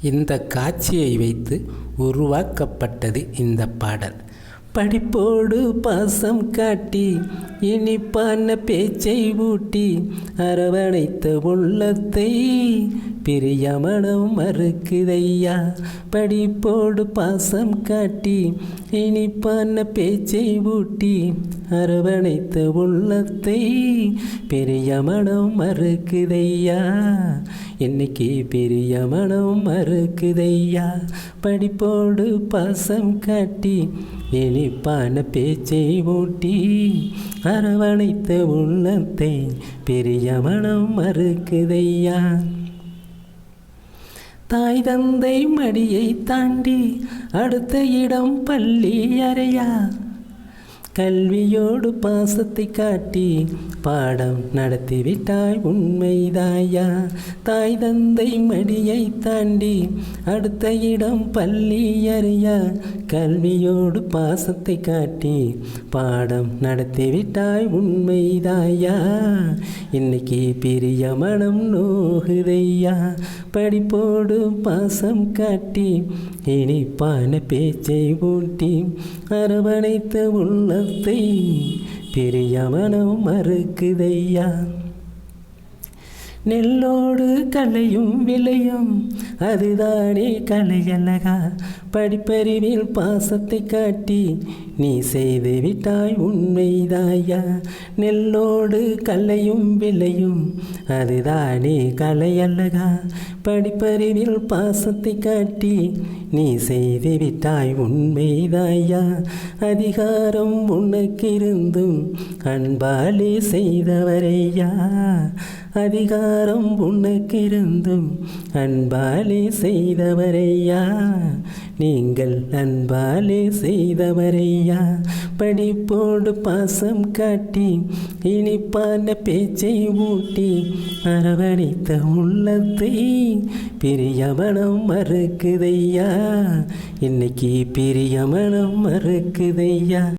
இந்த காட்சியை வைத்து உருவாக்கப்பட்டது இந்த பாடல். படிப்போடு பாசம் காட்டி இனிப்பான பேச்சை ஊட்டி அரவணைத்த உள்ளத்தை பிரிய மனம் மறுக்குதையா படிப்போடு பாசம் காட்டி இனிப்பான பேச்சை ஊட்டி அரவணைத்த உள்ளத்தை பெரிய மனம் மறுக்குதையா இன்னைக்கு பெரிய மனம் மறுக்குதையா படிப்போடு பாசம் காட்டி இனிப்பான பேச்சை ஊட்டி அரவணைத்த உள்ளத்தை பெரிய மனம் மறுக்குதையா. தாய் தந்தை மடியை தாண்டி அடுத்த இடம் பள்ளி அறையா. கல்வியோடு பாசத்தை காட்டி பாடம் நடத்திவிட்டாய் உண்மைதாயா தாய் தந்தை மடியை தாண்டி அடுத்த இடம் பள்ளி அறியா. கல்வியோடு பாசத்தை காட்டி பாடம் நடத்திவிட்டாய் உண்மைதாயா இன்னைக்கு பிரிய மனம் நோகுதையா. படிப்போடு பாசம் காட்டி இனிப்பான பேச்சை ஊட்டி அரவணைத்த உள்ளத்தை பெரிய மனம் மறுக்குதையா? நெல்லோடு கலையும் விளையும் அதுதானே கலையழகா? படிப்பறிவில் பாசத்தை காட்டி நீ செய்து விட்டாய் உண்மைதாயா நெல்லோடு கலையும் விளையும் அதுதானே கலையழகா? படிப்பறிவில் பாசத்தை காட்டி நீ செய்து விட்டாய் உண்மைதாயா அதிகாரம் உனக்கிருந்தும் அன்பாலே செய்தவரையா அதிகாரம் உனக்கிருந்தும் அன்பால் அன்பாலே செய்தவரையா? நீங்கள் அன்பாலே செய்தவரையா? படிப்போடு பாசம் காட்டி இனிப்பான பேச்சை ஊட்டி அரவணைத்த உள்ளத்தை பிரியமணம் மறுக்குதையா? இன்னைக்கு பிரியமணம் மறுக்குதையா?